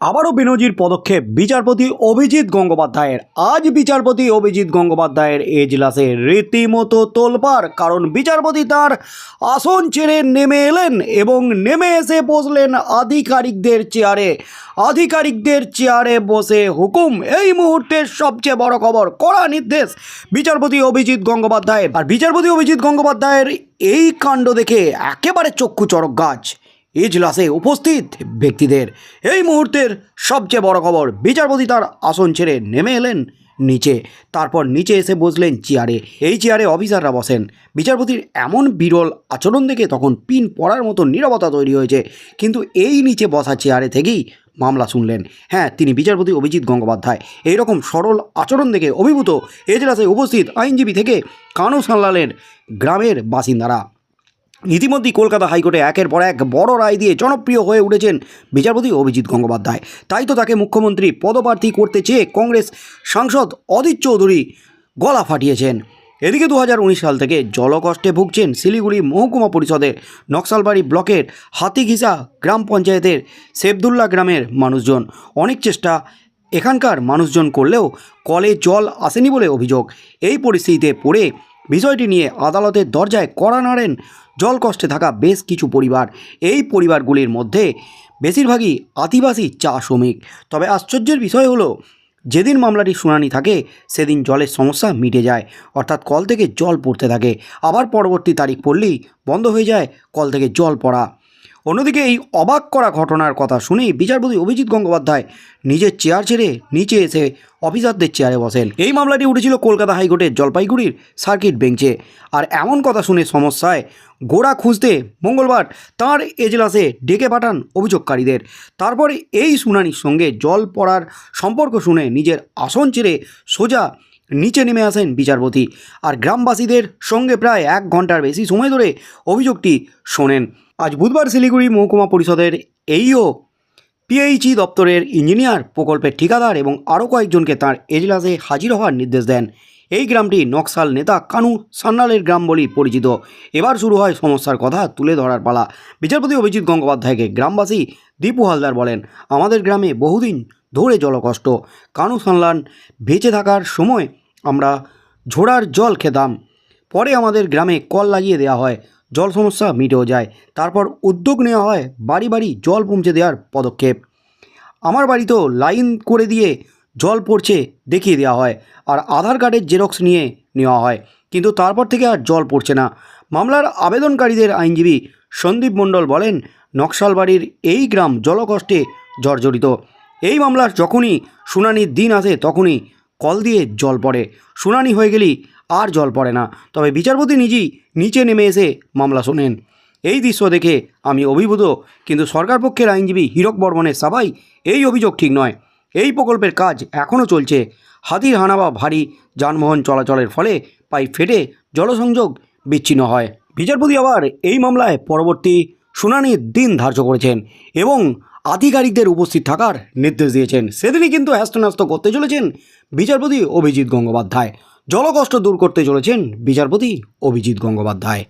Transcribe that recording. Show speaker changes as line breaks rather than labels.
আবারও বিনজির পদক্ষেপ বিচারপতি অভিজিৎ গঙ্গোপাধ্যায়ের। আজ বিচারপতি অভিজিৎ গঙ্গোপাধ্যায়ের এজলাসে রীতিমতো তোলপাড়, কারণ বিচারপতি তার আসন ছেড়ে নেমে এলেন এবং নেমে এসে বসলেন আধিকারিকদের চেয়ারে। আধিকারিকদের চেয়ারে বসে হুকুম, এই মুহূর্তের সবচেয়ে বড় খবর, কড়া নির্দেশ বিচারপতি অভিজিৎ গঙ্গোপাধ্যায়ের। আর বিচারপতি অভিজিৎ গঙ্গোপাধ্যায়ের এই কাণ্ড দেখে একেবারে চক্ষু চড়ক গাছ। এজলাসে উপস্থিত ব্যক্তিদের। এই মুহূর্তের সবচেয়ে বড় খবর, বিচারপতি তার আসন ছেড়ে নেমে এলেন নিচে। তারপর নিচে এসে বসলেন চেয়ারে। এই চেয়ারে অফিসাররা বসেন। বিচারপতির এমন বিরল আচরণ দেখে তখন পিন পড়ার মতো নীরবতা তৈরি হয়েছে। কিন্তু এই নিচে বসা চেয়ারে থেকেই মামলা শুনলেন। হ্যাঁ তিনি বিচারপতি অভিজিৎ গঙ্গোপাধ্যায়। এইরকম সরল আচরণ দেখে অভিভূত এজলাসে উপস্থিত আইনজীবী থেকে কানু সাল্লালের গ্রামের বাসিন্দারা। ইতিমধ্যেই কলকাতা হাইকোর্টে একের পর এক বড় রায় দিয়ে জনপ্রিয় হয়ে উঠেছেন বিচারপতি অভিজিৎ গঙ্গোপাধ্যায়। তাই তো তাকে মুখ্যমন্ত্রী পদপ্রার্থী করতে চেয়ে কংগ্রেস সাংসদ অদিত চৌধুরী গলা ফাটিয়েছেন। এদিকে দু হাজার উনিশ সাল থেকে জলকষ্টে ভুগছেন শিলিগুড়ি মহকুমা পরিষদের নকশালবাড়ি ব্লকের হাতিঘিসা গ্রাম পঞ্চায়েতের সেবদুল্লা গ্রামের মানুষজন। অনেক চেষ্টা এখানকার মানুষজন করলেও কলে জল আসেনি বলে অভিযোগ। এই পরিস্থিতিতে পড়ে বিষয়টি নিয়ে আদালতের দরজায় কড়া নাড়েন জল কষ্টে থাকা বেশ কিছু পরিবার। এই পরিবারগুলির মধ্যে বেশিরভাগই আদিবাসী চা শ্রমিক। তবে আশ্চর্যের বিষয় হলো, যেদিন মামলাটি শুনানি থাকে, সেদিন জলের সমস্যা মিটে যায়, অর্থাৎ কল থেকে জল পড়তে থাকে। আবার পরবর্তী তারিখ পড়লেই বন্ধ হয়ে যায়, কল থেকে জল পড়া। অন্যদিকে এই অবাক করা ঘটনার কথা শুনেই বিচারপতি অভিজিৎ গঙ্গোপাধ্যায় নিজের চেয়ার ছেড়ে নিচে এসে অফিসারদের চেয়ারে বসেন। এই মামলাটি উঠেছিল কলকাতা হাইকোর্টের জলপাইগুড়ির সার্কিট বেঞ্চে। আর এমন কথা শুনে সমস্যায় গোড়া খুঁজতে মঙ্গলবার তাঁর এজলাসে ডেকে পাঠান অভিযোগকারীদের। তারপরে এই শুনানির সঙ্গে জল পড়ার সম্পর্ক শুনে নিজের আসন ছেড়ে সোজা নিচে নেমে আসেন বিচারপতি। আর গ্রামবাসীদের সঙ্গে প্রায় এক ঘণ্টার বেশি সময় ধরে অভিযোগটি শোনেন। আজ বুধবার শিলিগুড়ি মহকুমা পরিষদের এইও পিএইচই দপ্তরের ইঞ্জিনিয়ার প্রকল্পের ঠিকাদার এবং আরও কয়েকজনকে তার এজলাসে হাজির হওয়ার নির্দেশ দেন। এই গ্রামটি নকশাল নেতা কানু সান্নালের গ্রাম বলেই পরিচিত। এবার শুরু হয় সমস্যার কথা তুলে ধরার পালা। বিচারপতি অভিজিৎ গঙ্গোপাধ্যায়কে গ্রামবাসী দীপু হালদার বলেন, আমাদের গ্রামে বহুদিন ধরে জলকষ্ট। কানু সানলান বেঁচে থাকার সময় আমরা ঝোড়ার জল খেতাম। পরে আমাদের গ্রামে কল লাগিয়ে দেওয়া হয়। জল সমস্যা মিটেও যায়। তারপর উদ্যোগ নেওয়া হয় বাড়ি বাড়ি জল পৌঁছে দেওয়ার পদক্ষেপ। আমার বাড়িতেও লাইন করে দিয়ে জল পড়ছে দেখিয়ে দেওয়া হয় আর আধার কার্ডের জেরক্স নিয়ে নেওয়া হয়। কিন্তু তারপর থেকে আর জল পড়ছে না। মামলার আবেদনকারীদের আইনজীবী সন্দীপ মণ্ডল বলেন, নকশালবাড়ির এই গ্রাম জলকষ্টে জর্জরিত। এই মামলার যখনই শুনানির দিন আসে তখনই কল দিয়ে জল পড়ে। শুনানি হয়ে গেলেই আর জল পড়ে না। তবে বিচারপতি নিজেই নিচে নেমে এসে মামলা শোনেন। এই দৃশ্য দেখে আমি অভিভূত, কিন্তু সরকার পক্ষের আইনজীবী হীরক বর্মনের সবাই এই অভিযোগ ঠিক নয়। এই প্রকল্পের কাজ এখনও চলছে। হাতির হানা বা ভারী যানবাহন চলাচলের ফলে পাইপ ফেটে জলসংযোগ বিচ্ছিন্ন হয়। বিচারপতি আবার এই মামলায় পরবর্তী শুনানির দিন ধার্য করেছেন এবং আধিকারিকদের উপস্থিত থাকার নির্দেশ দিয়েছেন। সেদিনই কিন্তু হ্যাস্তন্যাস্ত করতে চলেছেন বিচারপতি অভিজিৎ গঙ্গোপাধ্যায়। জলকষ্ট দূর করতে চলেছেন বিচারপতি অভিজিৎ গঙ্গোপাধ্যায়।